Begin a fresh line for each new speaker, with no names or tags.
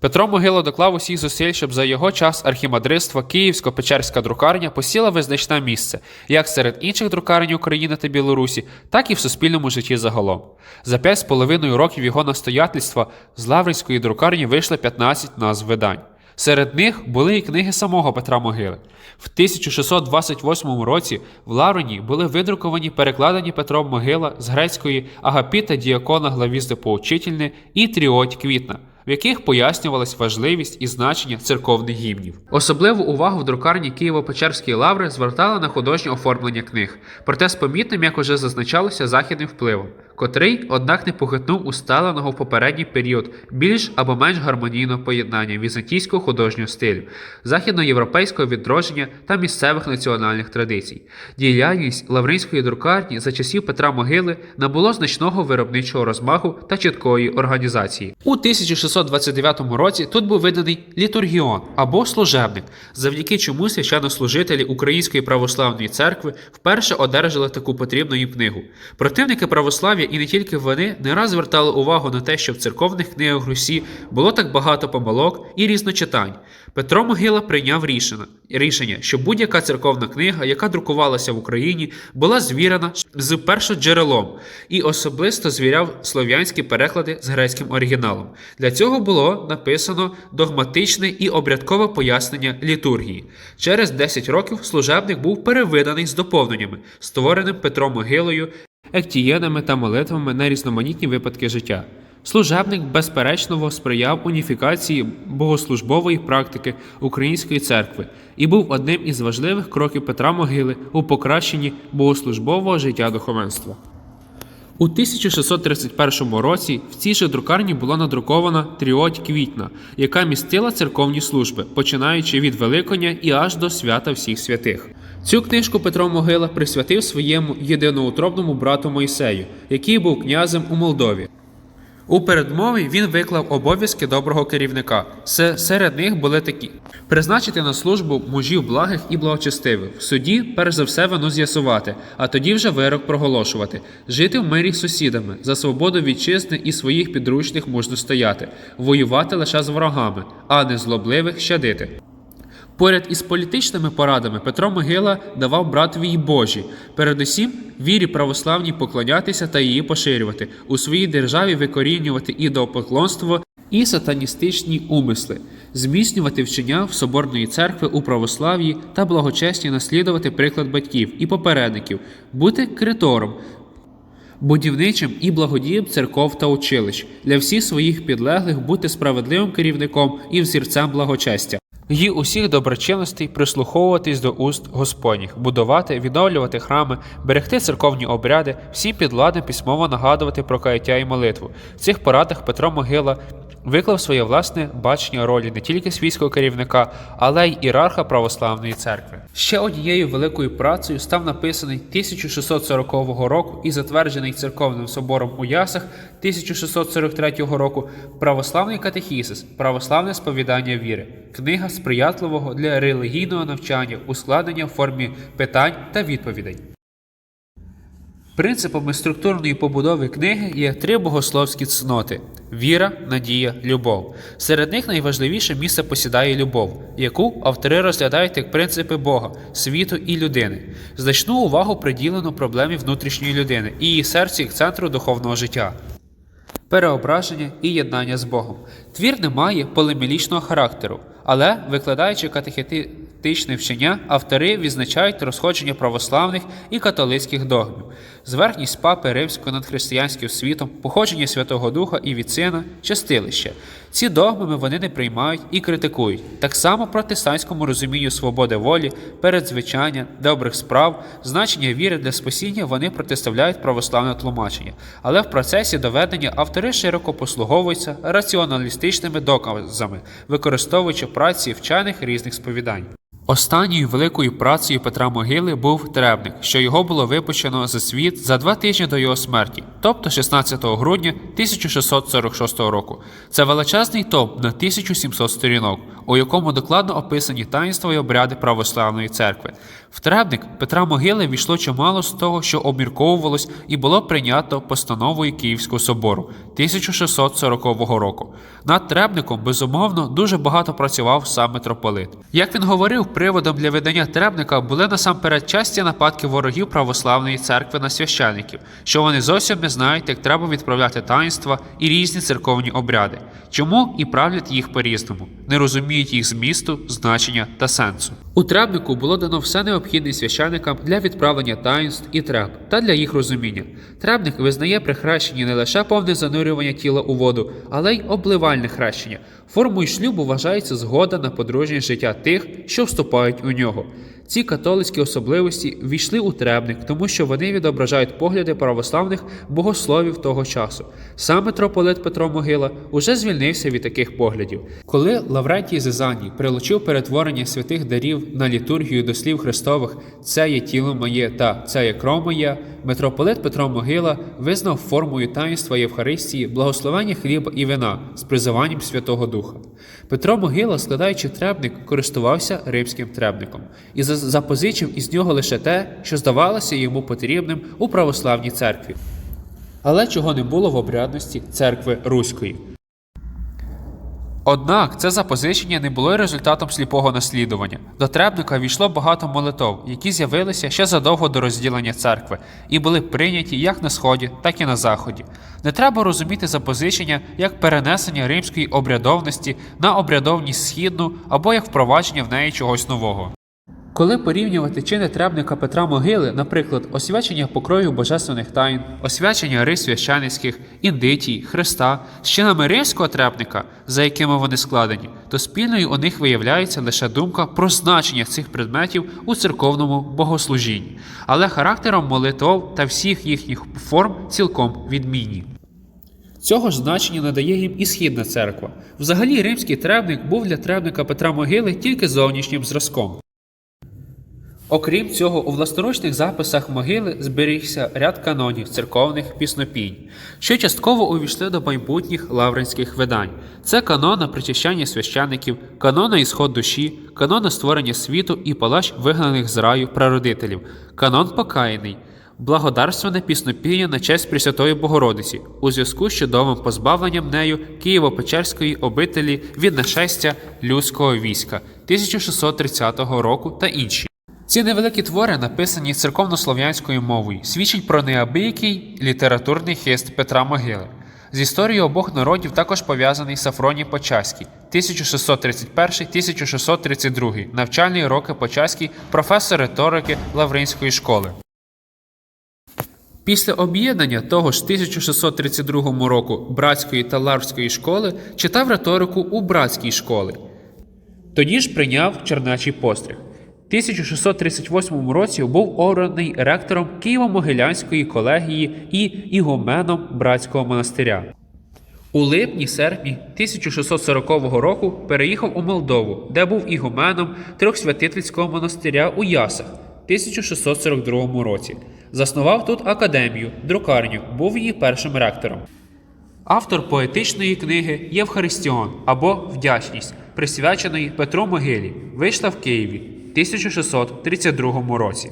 Петро Могила доклав усіх зусиль, щоб за його час архімадридство Київсько-Печерська друкарня посіла визначне місце як серед інших друкарень України та Білорусі, так і в суспільному житті загалом. За п'ять з половиною років його настоятельства з Лаврської друкарні вийшло 15 назв видань. Серед них були і книги самого Петра Могили. В 1628 році в Лаврені були видруковані перекладені Петром Могила з грецької Агапіта Діакона Главізди Поучительне і Тріоть Квітна, в яких пояснювалась важливість і значення церковних гімнів. Особливу увагу в друкарні Києво-Печерської лаври звертали на художнє оформлення книг, проте з помітним, як уже зазначалося, західним впливом, котрий, однак, не похитнув усталеного в попередній період більш або менш гармонійного поєднання візантійського художнього стилю, західноєвропейського відродження та місцевих національних традицій. Діяльність лавринської друкарні за часів Петра Могили набуло значного виробничого розмаху та чіткої організації. У 1629 році тут був виданий літургіон або служебник, завдяки чому священнослужителі Української православної церкви вперше одержали таку потрібну їм книгу. Противники православ'я і не тільки вони не раз звертали увагу на те, що в церковних книгах Русі було так багато помилок і різночитань. Петро Могила прийняв рішення, рішення, що будь-яка церковна книга, яка друкувалася в Україні, була звірена з першоджерелом і особисто звіряв слов'янські переклади з грецьким оригіналом. Для цього було написано догматичне і обрядкове пояснення літургії. Через 10 років служебник був перевиданий з доповненнями, створеним Петром Могилою, ектієнами та молитвами на різноманітні випадки життя. Служебник безперечно сприяв уніфікації богослужбової практики Української церкви і був одним із важливих кроків Петра Могили у покращенні богослужбового життя духовенства. У 1631 році в цій же друкарні була надрукована Тріоть Квітна, яка містила церковні служби, починаючи від Великодня і аж до свята всіх святих. Цю книжку Петро Могила присвятив своєму єдиноутробному брату Мойсею, який був князем у Молдові. У передмові він виклав обов'язки доброго керівника. Серед них були такі: призначити на службу мужів благих і благочестивих. В суді, перш за все, вину з'ясувати, а тоді вже вирок проголошувати, жити в мирі з сусідами, за свободу вітчизни і своїх підручних можна стояти, воювати лише з ворогами, а не злобливих щадити. Поряд із політичними порадами Петро Могила давав братові й Божі, передусім вірі православній поклонятися та її поширювати, у своїй державі викорінювати ідеопоклонство і сатаністичні умисли, зміцнювати вчення в Соборної церкви у православ'ї та благочесні наслідувати приклад батьків і попередників, бути критором, будівничим і благодієм церков та училищ, для всіх своїх підлеглих бути справедливим керівником і взірцем благочестя. Й усіх доброчинностей прислуховуватись до уст Господніх, будувати, відновлювати храми, берегти церковні обряди, всім підладно письмово нагадувати про каяття і молитву. В цих порадах Петро Могила виклав своє власне бачення ролі не тільки свійського керівника, але й ієрарха православної церкви. Ще однією великою працею став написаний 1640 року і затверджений церковним собором у Ясах 1643 року православний катехізис, православне сповідання віри, книга сприятливого для релігійного навчання, ускладнення в формі питань та відповідей. Принципами структурної побудови книги є три богословські цноти: віра, надія, любов. Серед них найважливіше місце посідає любов, яку автори розглядають як принципи Бога, світу і людини. Значну увагу приділено проблемі внутрішньої людини і її серці як центру духовного життя. Переображення і єднання з Богом. Твір не має полемілічного характеру, але, викладаючи катехетичне вчення, автори відзначають розходження православних і католицьких догмів, зверхність папи римського над християнським світом, походження Святого Духа і від Сина, чистилище. Ці догмами вони не приймають і критикують. Так само протестантському розумінню свободи волі, передзвичання, добрих справ, значення віри для спасіння вони протиставляють православне тлумачення. Але в процесі доведення автори широко послуговуються раціоналістичними доказами, використовуючи праці вчених різних сповідань. Останньою великою працею Петра Могили був требник, що його було випущено за світ за два тижні до його смерті, тобто 16 грудня 1646 року. Це величезний том на 1700 сторінок. у якому докладно описані таїнства і обряди православної церкви. В требник Петра Могили війшло чимало з того, що обмірковувалось і було прийнято постановою Київського собору 1640 року. Над требником, безумовно, дуже багато працював сам митрополит. Як він говорив, приводом для видання требника були насамперед часті нападки ворогів православної церкви на священиків, що вони зовсім не знають, як треба відправляти таїнства і різні церковні обряди, чому і правлять їх по-різному, не розуміють їх змісту, значення та сенсу. У требнику було дано все необхідне священикам для відправлення таїнств і треб та для їх розуміння. Требник визнає при хрещенні не лише повне занурювання тіла у воду, але й обливальне хрещення. Формою шлюбу вважається згода на подружнє життя тих, що вступають у нього. Ці католицькі особливості війшли у требник, тому що вони відображають погляди православних богословів того часу. Сам митрополит Петро Могила уже звільнився від таких поглядів. Коли Лаврентій Зизаній прилучив перетворення святих дарів на літургію до слів Христових Це є тіло моє та це є кров моя, митрополит Петро Могила визнав формою таїнства Євхаристії благословення хліба і вина з призиванням Святого Духа. Петро Могила, складаючи требник, користувався римським требником і за- запозичив із нього лише те, що здавалося йому потрібним у православній церкві. Але чого не було в обрядності церкви Руської. Однак це запозичення не було результатом сліпого наслідування. До требника війшло багато молитов, які з'явилися ще задовго до розділення церкви, і були прийняті як на сході, так і на заході. Не треба розуміти запозичення як перенесення римської обрядовності на обрядовність східну або як впровадження в неї чогось нового. Коли порівнювати чини требника Петра Могили, наприклад, освячення покрою божественних тайн, освячення рис священицьких, індитій, Христа з чинами римського требника, за якими вони складені, то спільною у них виявляється лише думка про значення цих предметів у церковному богослужінні, але характером молитов та всіх їхніх форм цілком відмінні. Цього ж значення надає їм і східна церква. Взагалі, римський требник був для требника Петра Могили тільки зовнішнім зразком. Окрім цього, у власторучних записах могили зберігся ряд канонів церковних піснопінь, що частково увійшли до майбутніх лавринських видань. Це канона причащання священиків, канона ісход душі, канона створення світу і палач вигнаних з раю прародителів, канон покаяний, благодарственне піснопіння на честь Пресвятої Богородиці у зв'язку з чудовим позбавленням нею Києво-Печерської обителі від нашестя людського війська 1630 року та інші. Ці невеликі твори, написані церковнослов'янською мовою, свідчать про неабиякий літературний хист Петра Могили. З історією обох народів також пов'язаний Сафроній Почаський 1631-1632, навчальні роки Почаський, професор риторики Лавринської школи. Після об'єднання того ж 1632 року братської та лаврської школи читав риторику у братській школі. Тоді ж прийняв чернечий постриг. В 1638 році був обраний ректором Києво-Могилянської колегії і ігуменом братського монастиря. У липні-серпні 1640 року переїхав у Молдову, де був ігуменом трьохсвятительського монастиря у Ясах в 1642 році. Заснував тут академію, друкарню, був її першим ректором. Автор поетичної книги Євхаристіон або Вдячність, присвяченої Петру Могилі, вийшла в Києві 1632 році.